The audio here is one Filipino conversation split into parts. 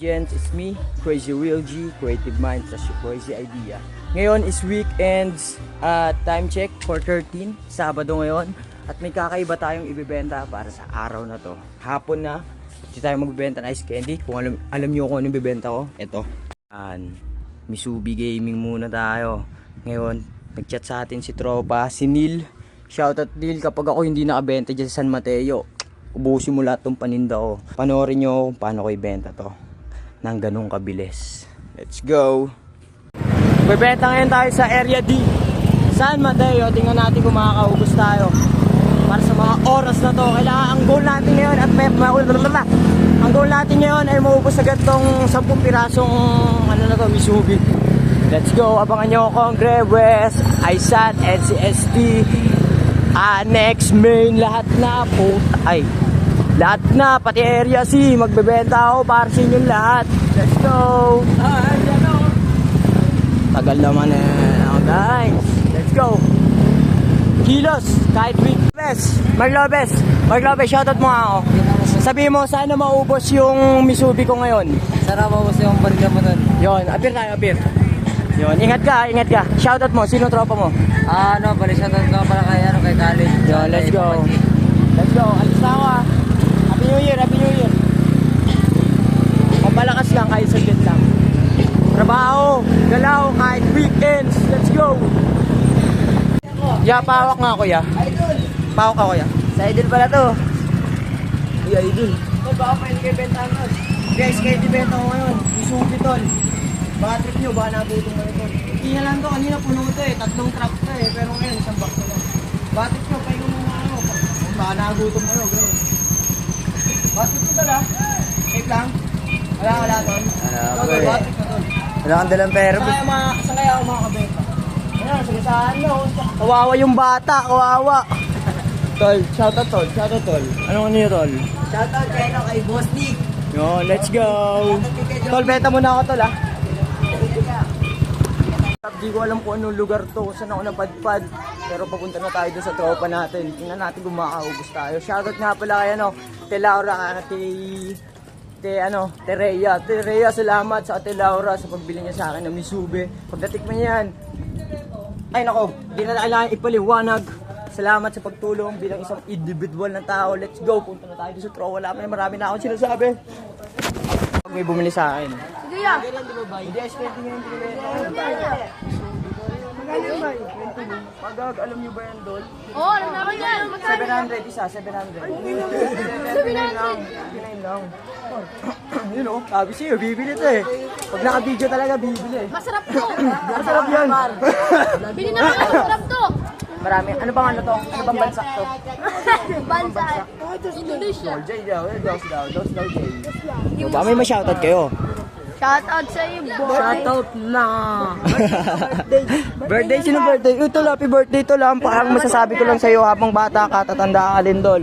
Gents, it's me, Crazy Real G, Creative Mind, Trust Your Crazy Idea. Ngayon is weekends, at time check, 4.13, Sabado ngayon. At may kakaiba tayong ibibenta para sa araw na to. Hapon na, hindi tayo magbibenta ng ice candy. Kung alam, alam nyo kung anong bibenta ko, ito. Yan, Misubi Gaming muna tayo. Ngayon, nagchat sa atin si Tropa, si Neil. Shoutout Neil kapag ako hindi nakabenta dyan sa San Mateo. Ubusin mo lahat tong paninda ko. Panoorin nyo kung paano ko ibenta to ng ganong kabilis. Let's go! Bebenta ngayon tayo sa Area D. San Mateo, tingnan natin kung makakaubos tayo. Para sa mga oras na to, kailangan ang goal natin ngayon at may ma- ang goal natin ngayon ay maubos agad tong 10 pirasong ano na to, Misubi. Let's go, abangan nyo Kongre, West, Aisan, NCST, Annex, Main, lahat na po. Ay, lahat na, pati Area C, magbebenta ako para sa inyong lahat. Let's go! Tagal naman eh, oh, guys. Let's go! Kilos, kahit week. Lopez, Mark Lopez, Mark Lopez, shoutout mo ako. Sabi mo, sana maubos yung Misubi ko ngayon. Mo kasi yung baril mo nun. Yon, appear tayo, appear. Yon, ingat ka, ingat ka. Shoutout mo, sino tropa mo? Ah, ano, balisatan ka pala kay, ano, kay college. Yon, let's go. Let's go, alis na ako ah. Happy New Year, Happy New Year. Mapalakas lang kahit saglit lang. Trabaho, galaw, kahit weekends. Let's go. Ya, pawak nga kuya. Idol! Pawak ka kuya. Sa idol pala to. Kuya, idol. Tol, baka pwede kayo bentahan nun. Guys, kayo benta ko ngayon. Isubi tol. Baka trip nyo, baka nagutom mo ito. Iya lang to, kanina puno to eh. Tatlong truck to eh. Pero ngayon, isang box na lang. Baka trip nyo, pahingo mo mga ano. Baka nagutom kayo, gano'n. Baka ah. Safe lang. Wala, wala tol. Wala, kang dalang pera. Saan kaya mga, saan kaya ako makakabenta? Ayan, sige saan nyo. Kawawa yung bata, kawawa. Tol, shoutout tol, shoutout tol. Anong ano yun tol? Shoutout kay, ano, kay Boss Nick. Yo, let's go. Tol, beta muna ako tol ah. Di ko alam kung anong lugar to, kung saan ako napadpad. Pero papunta na tayo sa tropa natin. Tingnan natin kung makakaubos tayo. Shoutout nga pala kay ano, kay Laura, kay kay ano, Tereya. Tereya, salamat sa Ate Laura sa pagbili niya sa akin ng Misube. Pagdating mo yan, ay nako, di na kailangan ipaliwanag. Salamat sa pagtulong bilang isang individual na tao. Let's go, punta na tayo sa Trowa. Wala pa marami na akong sinasabi. Pag may bumili sa akin. Sige ya. Hindi, ice cream nga yung binibenta. Magkano ba yun? Pagag, alam niyo ba yan, Dol? Oo, alam namin yan. Magkano? 700 isa, 700. 79 lang. 79 lang. Yun o, sabi sa'yo, bibili to eh. Pag naka-video talaga, bibili. Masarap to. Masarap yan. Bili na kami. Masarap to. Marami. Ano bang ano to? Ano bang bansak to? Bansa. Indonesia. Jay daw, eh, dos daw, dos daw, Jay. Ba, may ma-shoutout kayo. Shout out sa iyo, boy. Shoutout na. birthday, sino birthday? Ito, happy birthday to lang. Parang masasabi ko lang sa'yo habang bata ka, tatanda ka din, Dol.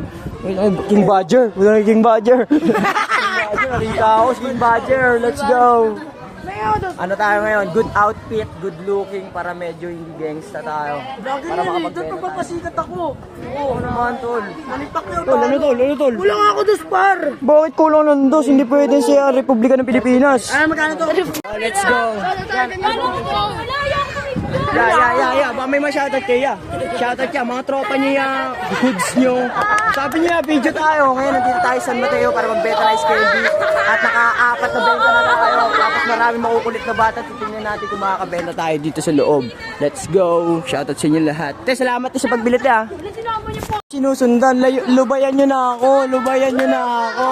King Badger. Wala na King Badger. King Badger, nakita ako si King Badger. Let's go. Ano tayo ngayon? Good outfit, good looking para medyo hindi gangsta tayo. Para makapagbenta tayo. Papasikat ako. Oo naman, Tol. Nalipak yun. Tol, ano tol? Ano tol? Kulang ako dos par. Bakit kulang ng dos? Hindi pwede siya Republika ng Pilipinas. Ah, magkano to? let's go. Ya, ya, ya, ya. Baka may ma-shoutout kayo. Shoutout ka. Mga tropa niyo ya. Goods nyo. Sabi niya, video tayo. Ngayon, nandito tayo sa San Mateo para ice candy. At naka-apat na benta na tayo. Tapos marami makukulit na bata. Titingnan natin kung makakabenta tayo dito sa loob. Let's go. Shoutout sa inyo lahat. Te, salamat te sa pagbilit ha. Sinusundan. Layo, lubayan nyo na ako. Lubayan nyo na ako.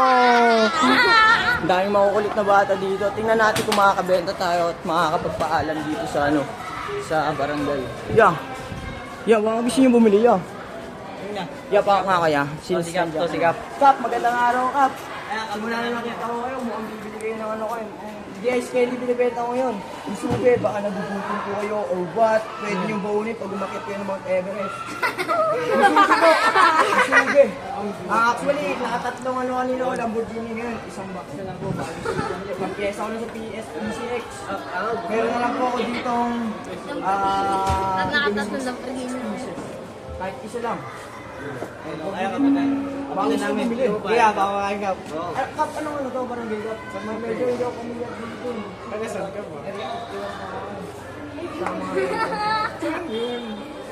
Ang daming makukulit na bata dito. Tingnan natin kung makakabenta tayo at makakapagpaalam dito sa ano, sa barangay. Yeah. Yeah, baka gusto nyo bumili, yeah. Yeah, pa nga kaya. Since Tosigap, nandiyan tosigap. kayo. Kap, magandang araw, Kap. Simula na nakita ko kayo, mukhang bibili kayo ng ano kayo. Hindi ice candy binibenta ko ngayon. Yung sube, baka nagugutom po kayo or what. Pwede nyo baunin pag umakit kayo ng Mount Everest. Po. Yung sube. Ah, actually, nakatatlong ano kanina ko, Lamborghini ngayon. Isang box na lang po. Mag-pyesa ko na sa PS PCX. Meron na lang po ako ditong ah, Nakatatlo ng paghingi. kahit isa lang. Ayaw ka ba tayo? Bakit namin? Kaya, pakakain ka. Ah, Kap, ano ano to? Barangay Kap. Sa mga medyo hindi ako pamilyar dito. Taga saan ka ba?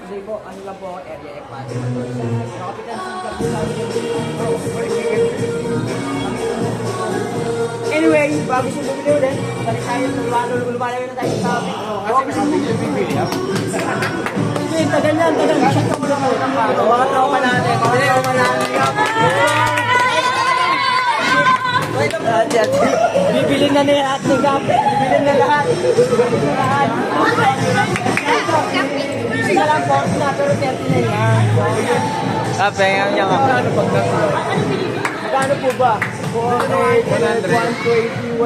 Hindi po, ano lang po, area F Anyway, bago siya bumili ulit, balik tayo, lumalayo na tayo sa topic. Kasi gusto mo bibili Hindi, tagal yan, tagal. Shut ka muna muna. Mga tropa natin, mga tropa natin. Lahat yan. Bibili na ni ni Gap. Bibili na lahat. Bibili na lahat. Isa na lang box na, pero 30 na yan. Ah, pengang niya ka. Ano Magkano po ba? 400, 120,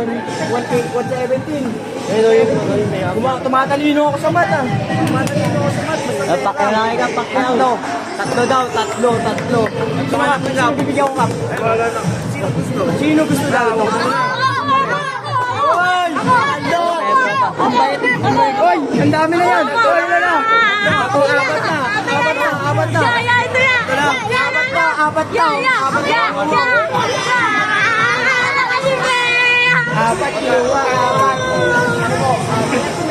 117. Ito yung Tuma tumatalino ako sa mata. Tumatalino ako sa mata. Pakilaki ka, pakilaki. Tatlo daw, tatlo, tatlo. Sino sino bibigyan ko? Wala na. Sino gusto? Sino gusto daw? Oy! Bait. Oy, ang dami na yan. Oy, na na. Ako, apat na. Apat na, apat na. Ito na. Apat na, apat na. Apat na. Apat yung apat.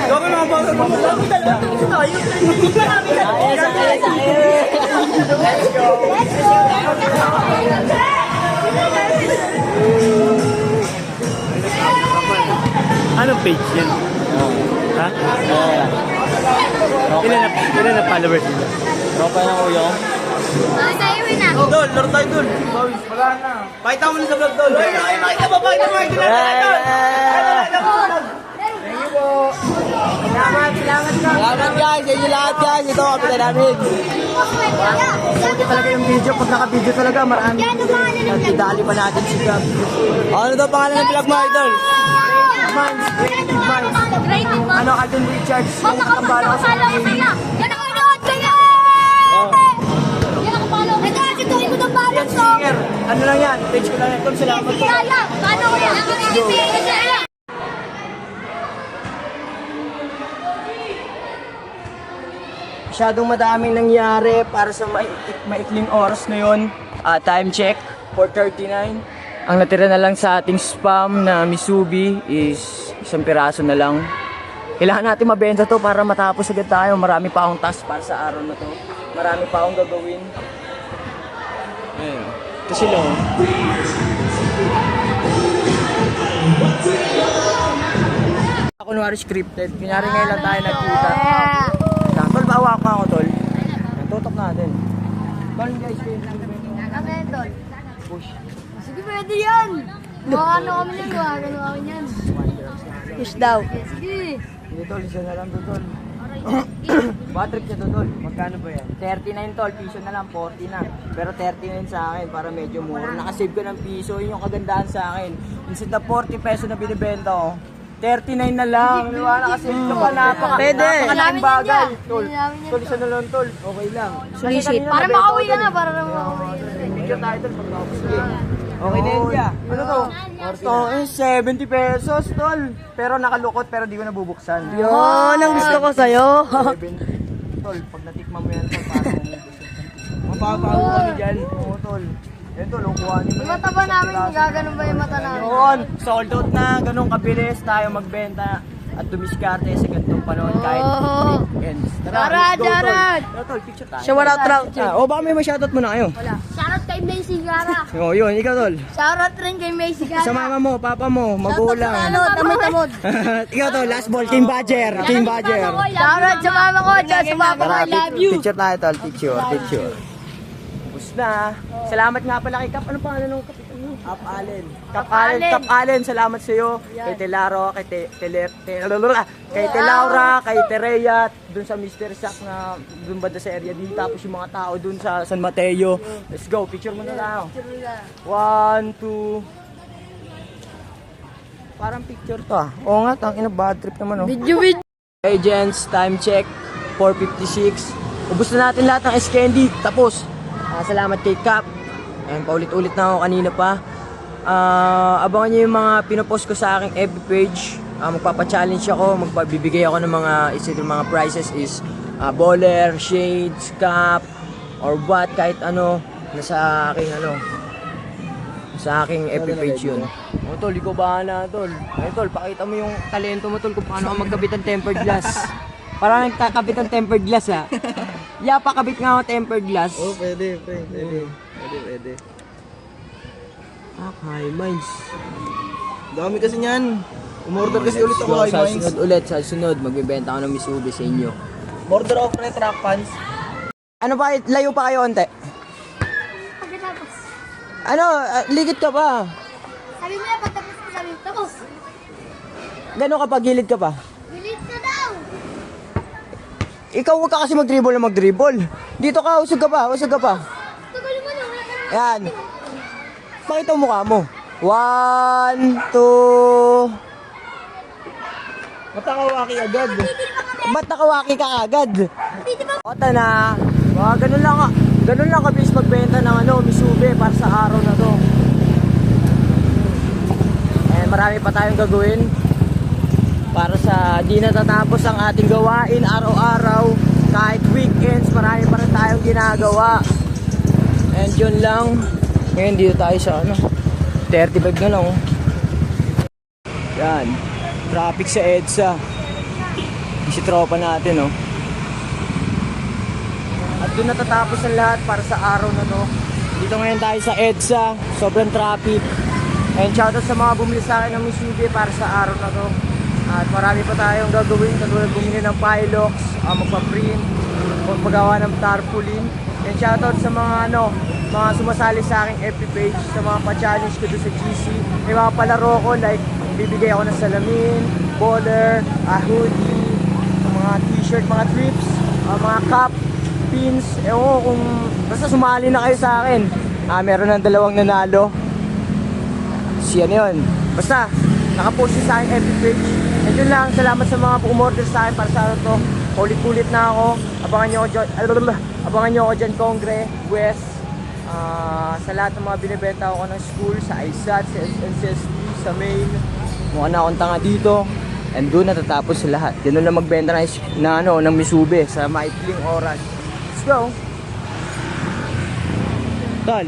Gawin mo ba? Dami talaga. Gusto tayo. Ayos, ayos, ayos. Let's go. Anong page yan? Ha? Ilan na, ilan na followers nila? Tropa ng uyo. Na. Dol, laro tayo dol. Wala na. Pakita mo na sa vlog dol. Ay, ay, makita mo, pakita mo, pakita mo. Salamat, salamat ka. Salamat guys, sa inyo lahat guys. Ito, kapitan namin. Buti talaga yung video. Pag naka-video talaga, marami. Nagdidali pa natin si Gab. Ano daw pangalan ng vlog mo, idol? Minds, Creative Minds. Ano, Alden Richards. Yung katambala ko sa Yan ang Ano lang yan? Page ko lang yan. Tol, salamat po. Paano yan? Masyadong madaming nangyari para sa maik- maikling oras na yun. Ah, time check, 4.39. Ang natira na lang sa ating spam na Misubi is isang piraso na lang. Kailangan natin mabenta to para matapos agad tayo. Marami pa akong task para sa araw na to. Marami pa akong gagawin. Ayun. Ito sila. oh. Kunwari scripted. Kunyari ngayon lang tayo nagkita. Tol, bawa ko ako, tol. Tutok natin. Tol, guys, yan, Tol? push. Sige, pwede yan. Mga ano kami yan, mga ano kami yan. Push daw. Sige. Hindi, tol, isa na lang to, tol. Bad trip niya to, tol. Magkano ba yan? 39, tol. Piso na lang, 40 na. Pero 39 sa akin para medyo mura. Nakasave ko ng piso. Yun yung kagandahan sa akin. Instead na 40 peso na binibenta ko, 39 na lang. Di ba? Nakasave ka pa. Napaka, Pwede. napakalaking bagay. Tol, tol, isa na lang, tol. Okay lang. Kanina Para makauwi ka na, para makauwi. Video tayo tol pag game. Okay na yun siya. Ano to? Ito eh, 70 pesos tol. Pero nakalukot pero di ko nabubuksan. Yun ang gusto ko sa'yo. 70. Tol, pag natikman mo yan tol, parang. Mapapago kami dyan. Oo tol. Yan tol, kukuha niyo. Yung mata ba namin, gaganon ba yung mata namin? Yun, sold out na. Ganun kabilis tayo magbenta at dumiskarte sa ganitong kahit Oh. weekends. Jared, let's go, tol. Jared! Tara, tol, picture tayo. Shout out, Trout. Ah, o baka may ma-shoutout mo na kayo. Wala. Shoutout kay Macy Gara. Oo, yun, ikaw tol. Shoutout rin kay Macy Gara. Sa mama mo, papa mo, magulang. Sa tamod-tamod. Ikaw to, last ball, Team Badger. Team Badger. Shoutout sa mama ko, tsaka sa papa ko, I love you. Picture tayo tol, picture, picture. Ubus na. Salamat nga pala kay Kap. Ano pangalan ng kapitan Kap Allen. Kap Allen. Kap Allen, salamat sa iyo. Kay Telaro, kay Te, Tele, Te, kay Telaura, kay Tereya, dun sa Mr. Sack na dun banda sa area din. Tapos yung mga tao dun sa San Mateo. Let's go, picture mo na lang. One, two. Parang picture to ah. Oo nga, tang ina bad trip naman oh. Video, video. Agents, time check, 4.56. Ubus na natin lahat ng S-Candy. Tapos, ah, salamat kay Cap. Ayan, paulit-ulit na ako kanina pa. Ah, abangan niyo yung mga pinopost ko sa aking FB page. Ah, magpapa-challenge ako, magpabibigay ako ng mga isa yung mga prizes is ah, baller, shades, cap, or what, kahit ano, nasa aking ano, Sa aking FB page yun. O tol, ikaw bahala tol. Ay tol, pakita mo yung talento mo tol kung paano ka magkabit ng tempered glass. Parang nagkakabit ng tempered glass ha. Ya, pakabit nga ako tempered glass. Oh, pwede, pwede, pwede. Pwede, pwede. Ah, high minds. Dami kasi niyan. Umorder kasi ulit ako kay sa Mines. sunod ulit, sa sunod, magbibenta ako ng Misubi sa inyo. Order ako pre track pants. Ano pa, layo pa kayo onte? Pagkatapos. Ano, ah, ligit ka pa. Sabi mo na, pagtapos mo sabi mo, tapos. Gano'n ka pa, gilid ka pa. Bilis na daw. Ikaw huwag ka kasi mag-dribble na mag-dribble. Dito ka, usog ka pa, usog ka pa. Tagal mo na, wala ka na. Yan. Pakita mo mukha mo. One, two... Matakawaki agad. Ba't nakawaki ka agad? Ota na. Mga ganun lang, ka- ganun lang kabilis magbenta ng ano, Misubi para sa araw na to. Eh, marami pa tayong gagawin para sa di natatapos ang ating gawain araw-araw. Kahit weekends, marami pa rin tayong ginagawa. And yun lang. Ngayon dito tayo sa ano, 35 na lang oh. Yan. Traffic sa EDSA. Yung Si tropa natin oh. At doon natatapos ang lahat para sa araw na to. Dito ngayon tayo sa EDSA, sobrang traffic. And shoutout sa mga bumili sa akin ng Mitsubishi para sa araw na to. At marami pa tayong gagawin, katulad bumili ng Pilox, uh, magpa-print, magpagawa ng tarpaulin. And shoutout sa mga ano, mga sumasali sa aking FB page, sa mga pa-challenge ko doon sa GC. May mga palaro ko like bibigay ako ng salamin, baller, uh, hoodie, mga t-shirt, mga trips, uh, mga cap, pins, ewan ko kung basta sumali na kayo sa akin. Ah, meron ng dalawang nanalo. Si ano yun. Basta, nakapost sa akin FB page. And yun lang, salamat sa mga umorder sa akin para sa to. Ulit-ulit na ako. Abangan nyo ako dyan, abangan nyo ako dyan, Kongre, West. Ah, sa lahat ng mga binibenta ko ng school, sa ISAT, sa SNCST, sa main. Mukha na akong tanga dito. And doon natatapos sa lahat. Ganun lang magbenta na, na ano, ng Misube sa maikling oras. Let's go! Tal.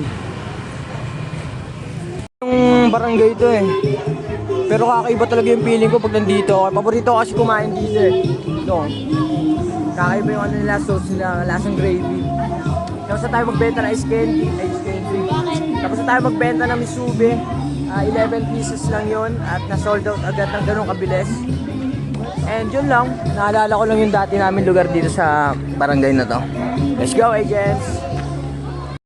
Yung barangay ito eh. Pero kakaiba talaga yung feeling ko pag nandito ako. Paborito kasi kumain dito eh. No. Kakaiba yung ano nila, sauce nila, lasang gravy. Tapos na tayo magbenta ng ice candy, ice candy. Tapos na tayo magbenta ng misube. Ah, 11 pieces lang yon at na-sold out agad ng ganun kabilis. And yun lang, naalala ko lang yung dati namin lugar dito sa barangay na to. Let's go agents!